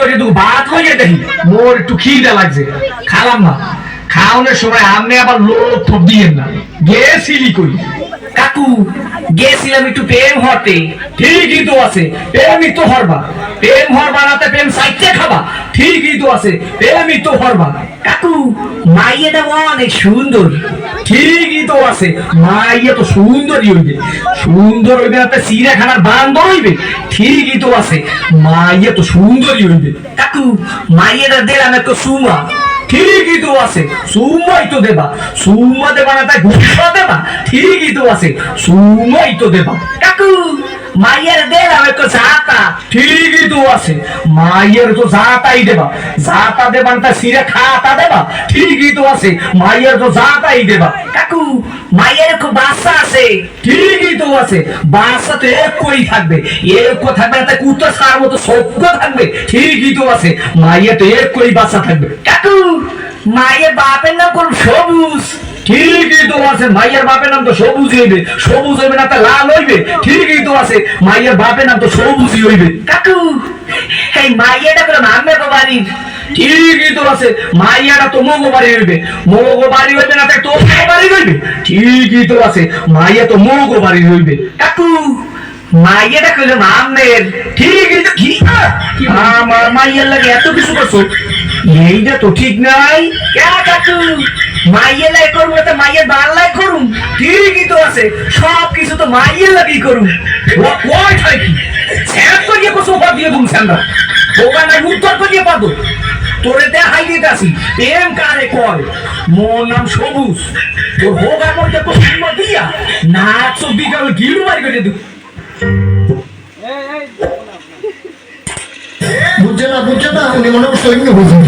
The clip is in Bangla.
করে দু ভাত হয়ে দেখি। মোর একটু খিদা লাগছে। খালাম না। খাওয়ানোর সময় আপনি আবার লোক থপ দিয়েন না। গেছিলি কই? কাকু, গেছিলাম একটু প্রেম হতে ঠিকই তো আছে, প্রেমই তো হরবা। প্রেম হরবা নাতে প্রেম সাইতে খাবা। ঠিকই তো আছে, প্রেমই তো হরবা। কাকু মাইয়েটা অনেক সুন্দর। ঠিকই তো আছে। মাইয়া তো সুন্দরই হইবে। সুন্দর হইবে তো চিড়িয়াখানার বান্দর হইবে। ঠিকই তো আছে। মাইয়া তো সুন্দরই হইবে। কাকু মাইয়েটা দিলাম একটু সুমা। ঠিকই তো আছে। সুমাই তো দেবা। সুমা দেবা না, তাই ঘুষা দেবা। ঠিকই তো আছে। সুমাই তো দেবা। কাকু মাইয়ের দিলাম একটু চাতা ঠিকই তো আছে। মাইয়ের তো জাতাই দেবা। জাতা দেবা না সিরে খাতা দেবা। ঠিকই তো আছে। মাইয়ের তো জাতাই দেবা। কাকু, মাইয়ের খুব বাচ্চা আছে। ঠিকই তো আছে। বাসা তো একই থাকবে। এক থাকবে না তাই কুত্তা সার মতো সভ্য থাকবে। ঠিকই তো আছে। মাইয়া তো একই বাসা থাকবে। কাকু মায়ের বাপের নাম কোন সবুজ? ঠিকই তো আছে মাইয়ার বাপের নাম তো সবুজ হইবে সবুজ হইবে না তা লাল হইবে ঠিকই তো আছে মাইয়ার বাপের নাম তো সবুজই হইবে। কাকু এই মাইয়েটা করে মামে বাড়ির ঠিকই তো আছে মাইয়াটা তো মগো বাড়ি হইবে মগো বাড়ি হইবে না তাই তোর বাড়ি হইবে। ঠিকই তো আছে মাইয়া তো মগো বাড়ি হইবে। কাকু মাইয়েটা কইলে মামের ঠিকই তো কি? আমার মাইয়ার লাগে এত কিছু করছ। এইটা তো ঠিক নাই। কেন কাকু? মাইয়ের লাই করুন না তো মাইয়ের বাংলায় করুন ঠিকই তো আছে সব কিছু তো মাইয়ের লাগি কয় থাকি স্যার কো? সোফা দিয়ে নাই উত্তর করিয়ে পাবো তোরে দেখাই দিতে আসি প্রেম কারে মোর নাম সবুজ। তোর কো সুন্দর দিয়া নাচ সব বিকাল গিলু মারি করে দিও বুঝছে না বুঝছে না মনে হয় সৈন্য বুঝুন